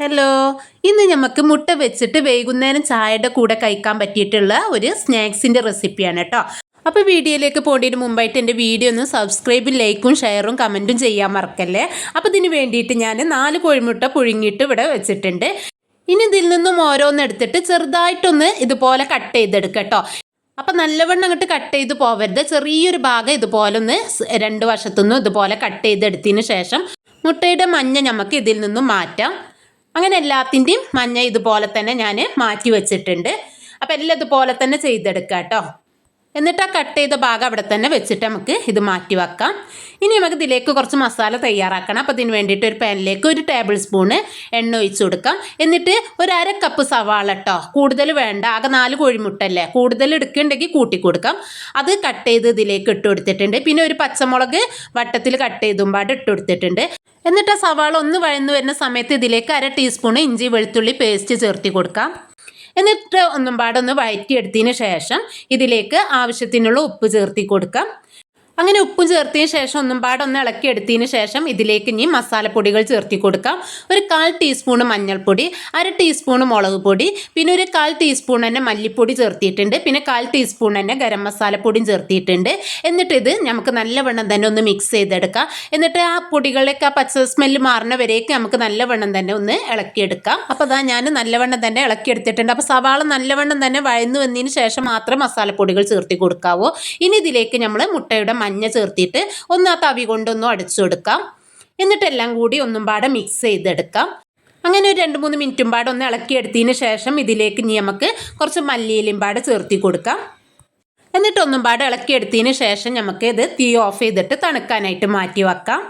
Hello ഇന്ന് നമുക്ക് മുട്ട വെച്ചിട്ട് വൈകുന്നേരം ചായയുടെ കൂടെ കഴിക്കാൻ പറ്റിയിട്ടുള്ള ഒരു സ്നാക്സിന്റെ റെസിപ്പിയാണ് കേട്ടോ. അപ്പോൾ വീഡിയോയിലേക്ക് പോകേണ്ടതിന് മുമ്പായിട്ട് എന്റെ വീഡിയോ ഒന്ന് സബ്സ്ക്രൈബും ലൈക്കും ഷെയറും കമന്റും ചെയ്യാൻ മറക്കല്ലേ? അപ്പോൾ ഇതിന് വേണ്ടിയിട്ട് ഞാൻ നാല് കോഴിമുട്ട പുഴുങ്ങിയിട്ട് ഇവിടെ വെച്ചിട്ടുണ്ട്. ഇനി ഇതിൽ നിന്നും ഓരോന്നെടുത്തിട്ട് ചെറുതായിട്ടൊന്ന് ഇതുപോലെ കട്ട് ചെയ്തെടുക്കുക കേട്ടോ. അപ്പം നല്ലവണ്ണം അങ്ങോട്ട് കട്ട് ചെയ്ത് പോവരുത്. ചെറിയൊരു ഭാഗം ഇതുപോലെ ഒന്ന് രണ്ട് വശത്തുനിന്നും ഇതുപോലെ കട്ട് ചെയ്തെടുത്തതിന് ശേഷം മുട്ടയുടെ മഞ്ഞ നമുക്ക് ഇതിൽ നിന്നും മാറ്റാം. അങ്ങനെ എല്ലാത്തിന്റെയും മഞ്ഞ ഇതുപോലെ തന്നെ ഞാൻ മാറ്റി വെച്ചിട്ടുണ്ട്. അപ്പോൾ എല്ലാം ഇതുപോലെ തന്നെ ചെയ്തെടുക്കാം കേട്ടോ എന്നിട്ട് ആ കട്ട് ചെയ്ത ഭാഗം അവിടെ തന്നെ വെച്ചിട്ട് നമുക്ക് ഇത് മാറ്റി വെക്കാം. ഇനി നമുക്ക് ഇതിലേക്ക് കുറച്ച് മസാല തയ്യാറാക്കണം. അപ്പോൾ ഇതിന് വേണ്ടിയിട്ട് ഒരു പാനിലേക്ക് ഒരു ടേബിൾ സ്പൂണ് എണ്ണ ഒഴിച്ചു കൊടുക്കാം. എന്നിട്ട് ഒരു അര കപ്പ് സവാള കേട്ടോ കൂടുതൽ വേണ്ട. ആകെ നാല് കോഴിമുട്ടല്ലേ കൂടുതൽ എടുക്കുന്നുണ്ടെങ്കിൽ കൂട്ടി കൊടുക്കാം. അത് കട്ട് ചെയ്ത് ഇതിലേക്ക് ഇട്ട് കൊടുത്തിട്ടുണ്ട്. പിന്നെ ഒരു പച്ചമുളക് വട്ടത്തിൽ കട്ട് ചെയ്തും ചെയ്തുമ്പാട് ഇട്ട് കൊടുത്തിട്ടുണ്ട്. എന്നിട്ട് ആ സവാള ഒന്ന് വഴന്നു വരുന്ന സമയത്ത് ഇതിലേക്ക് അര ടീസ്പൂൺ ഇഞ്ചി വെളുത്തുള്ളി പേസ്റ്റ് ചേർത്തി കൊടുക്കാം. എന്നിട്ട് ഒന്നും പാടൊന്ന് വഴറ്റിയെടുത്തതിന് ശേഷം ഇതിലേക്ക് ആവശ്യത്തിനുള്ള ഉപ്പ് ചേർത്തി കൊടുക്കാം. അങ്ങനെ ഉപ്പും ചേർത്തതിന് ശേഷം ഒന്നും പാടെ ഒന്ന് ഇളക്കിയെടുത്തതിന് ശേഷം ഇതിലേക്ക് ഇനി മസാലപ്പൊടികൾ ചേർത്തി കൊടുക്കാം. ഒരു കാൽ ടീസ്പൂൺ മഞ്ഞൾപ്പൊടി അര ടീസ്പൂൺ മുളക് പൊടി പിന്നെ ഒരു കാൽ ടീസ്പൂൺ തന്നെ മല്ലിപ്പൊടി ചേർത്തിയിട്ടുണ്ട്. പിന്നെ കാൽ ടീസ്പൂൺ തന്നെ ഗരം മസാലപ്പൊടിയും ചേർത്തിയിട്ടുണ്ട്. എന്നിട്ട് ഇത് നമുക്ക് നല്ലവണ്ണം തന്നെ ഒന്ന് മിക്സ് ചെയ്തെടുക്കാം. എന്നിട്ട് ആ പൊടികളിലേക്ക് ആ പച്ച സ്മെല്ല് മാറുന്ന നമുക്ക് നല്ലവണ്ണം തന്നെ ഒന്ന് ഇളക്കിയെടുക്കാം. അപ്പോൾ അതാ ഞാൻ നല്ലവണ്ണം തന്നെ ഇളക്കിയെടുത്തിട്ടുണ്ട്. അപ്പോൾ സവാള നല്ലവണ്ണം തന്നെ വഴന്നു വന്നതിന് ശേഷം മാത്രം മസാലപ്പൊടികൾ ചേർത്തി കൊടുക്കാവോ. ഇനി ഇതിലേക്ക് നമ്മൾ മുട്ടയുടെ മഞ്ഞ ചേർത്തിട്ട് ഒന്ന് ആ തവി കൊണ്ടൊന്നും അടിച്ചു കൊടുക്കാം. എന്നിട്ടെല്ലാം കൂടി ഒന്നും പാടെ മിക്സ് ചെയ്തെടുക്കാം. അങ്ങനെ ഒരു രണ്ട് മൂന്ന് മിനിറ്റും പാടെ ഒന്ന് ഇളക്കിയെടുത്തതിന് ശേഷം ഇതിലേക്ക് ഇനി നമുക്ക് കുറച്ച് മല്ലിയിലും പാടെ ചേർത്തി കൊടുക്കാം. എന്നിട്ടൊന്നും പാടെ ഇളക്കിയെടുത്തതിന് ശേഷം നമുക്ക് ഇത് തീ ഓഫ് ചെയ്തിട്ട് തണുക്കാനായിട്ട് മാറ്റി വെക്കാം.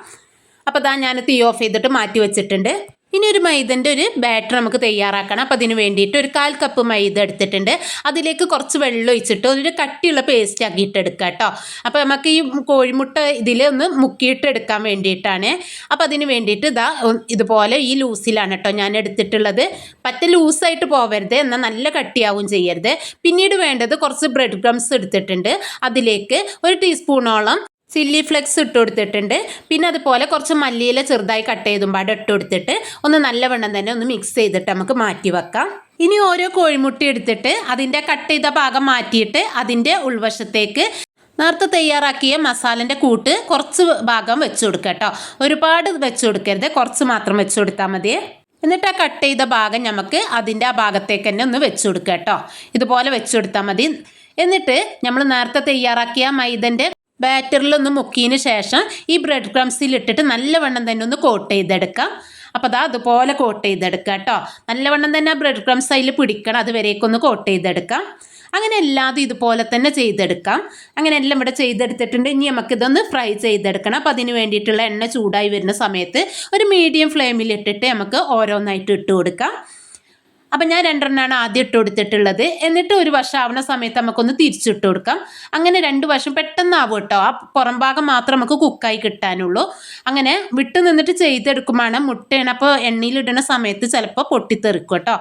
അപ്പോൾ ഞാൻ തീ ഓഫ് ചെയ്തിട്ട് മാറ്റി വെച്ചിട്ടുണ്ട്. ഇനി ഒരു മൈദന്റെ ഒരു ബാറ്റർ നമുക്ക് തയ്യാറാക്കണം. അപ്പോൾ അതിന് വേണ്ടിയിട്ട് ഒരു കാൽ കപ്പ് മൈദ എടുത്തിട്ടുണ്ട്. അതിലേക്ക് കുറച്ച് വെള്ളം ഒഴിച്ചിട്ട് ഒരു കട്ടിയുള്ള പേസ്റ്റ് ആക്കിയിട്ട് എടുക്കുക കേട്ടോ. അപ്പോൾ നമുക്ക് ഈ കോഴിമുട്ട ഇതിൽ ഒന്ന് മുക്കിയിട്ട് എടുക്കാൻ വേണ്ടിയിട്ടാണ്. അപ്പോൾ അതിന് വേണ്ടിയിട്ട് ഇതാ ഇതുപോലെ ഈ ലൂസിലാണ് കേട്ടോ ഞാൻ എടുത്തിട്ടുള്ളത്. പറ്റ ലൂസായിട്ട് പോവരുത് എന്നാൽ നല്ല കട്ടിയാവും ചെയ്യരുത്. പിന്നീട് വേണ്ടത് കുറച്ച് ബ്രെഡ് ക്രംസ് എടുത്തിട്ടുണ്ട്. അതിലേക്ക് ഒരു ടീസ്പൂണോളം ചില്ലി ഫ്ലെക്സ് ഇട്ട് കൊടുത്തിട്ടുണ്ട് പിന്നെ അതുപോലെ കുറച്ച് മല്ലിയില ചെറുതായി കട്ട് ചെയ്തും പാടെ ഇട്ട് കൊടുത്തിട്ട് ഒന്ന് നല്ലവണ്ണം തന്നെ ഒന്ന് മിക്സ് ചെയ്തിട്ട് നമുക്ക് മാറ്റി വെക്കാം. ഇനി ഓരോ കോഴിമുട്ടി എടുത്തിട്ട് അതിന്റെ കട്ട് ചെയ്ത ഭാഗം മാറ്റിയിട്ട് അതിന്റെ ഉൾവശത്തേക്ക് നേരത്തെ തയ്യാറാക്കിയ മസാലന്റെ കൂട്ട് കുറച്ച് ഭാഗം വെച്ച് കൊടുക്കുക കേട്ടോ. ഒരുപാട് വെച്ച് കൊടുക്കരുത്. കുറച്ച് മാത്രം വെച്ച് കൊടുത്താൽ മതി. എന്നിട്ട് ആ കട്ട് ചെയ്ത ഭാഗം നമുക്ക് അതിന്റെ ആ ഭാഗത്തേക്ക് തന്നെ ഒന്ന് വെച്ച് കൊടുക്കുക കേട്ടോ. ഇതുപോലെ വെച്ച് കൊടുത്താൽ മതി. എന്നിട്ട് നമ്മൾ നേരത്തെ തയ്യാറാക്കിയ മൈദന്റെ ബാറ്ററിലൊന്ന് മുക്കിയതിന് ശേഷം ഈ ബ്രെഡ് ക്രംസിൽ ഇട്ടിട്ട് നല്ലവണ്ണം തന്നെ ഒന്ന് കോട്ട് ചെയ്തെടുക്കാം. അപ്പോൾ അതാ അതുപോലെ കോട്ട് ചെയ്തെടുക്കുക കേട്ടോ നല്ലവണ്ണം തന്നെ ആ ബ്രെഡ് ക്രംസ് അതിൽ പിടിക്കണം. അതുവരേക്കൊന്ന് കോട്ട് ചെയ്തെടുക്കാം. അങ്ങനെ എല്ലാതും ഇതുപോലെ തന്നെ ചെയ്തെടുക്കാം. അങ്ങനെ എല്ലാം ഇവിടെ ചെയ്തെടുത്തിട്ടുണ്ട്. ഇനി നമുക്കിതൊന്ന് ഫ്രൈ ചെയ്തെടുക്കണം. അപ്പോൾ അതിന് വേണ്ടിയിട്ടുള്ള എണ്ണ ചൂടായി വരുന്ന സമയത്ത് ഒരു മീഡിയം ഫ്ലെയിമിൽ ഇട്ടിട്ട് നമുക്ക് ഓരോന്നായിട്ട് ഇട്ട് കൊടുക്കാം. അപ്പം ഞാൻ രണ്ടെണ്ണമാണ് ആദ്യം ഇട്ട് കൊടുത്തിട്ടുള്ളത്. എന്നിട്ട് ഒരു വർഷം ആവുന്ന സമയത്ത് നമുക്കൊന്ന് തിരിച്ചിട്ട് കൊടുക്കാം. അങ്ങനെ രണ്ട് വശം പെട്ടെന്നാവും കേട്ടോ. ആ പുറം ഭാഗം മാത്രം നമുക്ക് കുക്കായി കിട്ടാനുള്ളൂ. അങ്ങനെ വിട്ട് നിന്നിട്ട് ചെയ്തെടുക്കുമ്പോൾ മുട്ടയാണ് അപ്പോൾ എണ്ണയിലിടുന്ന സമയത്ത് ചിലപ്പോൾ പൊട്ടിത്തെറിക്കും കേട്ടോ.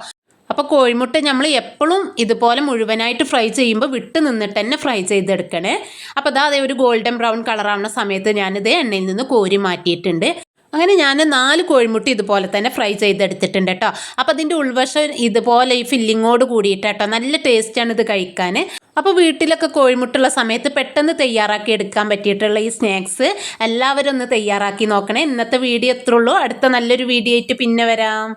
അപ്പോൾ കോഴിമുട്ട നമ്മൾ എപ്പോഴും ഇതുപോലെ മുഴുവനായിട്ട് ഫ്രൈ ചെയ്യുമ്പോൾ വിട്ട് നിന്നിട്ട് തന്നെ ഫ്രൈ ചെയ്തെടുക്കണേ. അപ്പോൾ അതാ അതേ ഒരു ഗോൾഡൻ ബ്രൗൺ കളറാവുന്ന സമയത്ത് ഞാനിത് എണ്ണയിൽ നിന്ന് കോരി മാറ്റിയിട്ടുണ്ട്. അങ്ങനെ ഞാൻ നാല് കോഴിമുട്ടി ഇതുപോലെ തന്നെ ഫ്രൈ ചെയ്തെടുത്തിട്ടുണ്ട് കേട്ടോ. അപ്പോൾ അതിന്റെ ഉൾവശം ഇതുപോലെ ഈ ഫില്ലിങ്ങോട് കൂടിയിട്ട് കേട്ടോ. നല്ല ടേസ്റ്റാണ് ഇത് കഴിക്കാൻ. അപ്പോൾ വീട്ടിലൊക്കെ കോഴിമുട്ടുള്ള സമയത്ത് പെട്ടെന്ന് തയ്യാറാക്കി എടുക്കാൻ പറ്റിയിട്ടുള്ള ഈ സ്നാക്സ് എല്ലാവരും ഒന്ന് തയ്യാറാക്കി നോക്കണേ. ഇന്നത്തെ വീഡിയോ എത്ര ഉള്ളൂ. അടുത്ത നല്ലൊരു വീഡിയോ ആയിട്ട് പിന്നെ വരാം.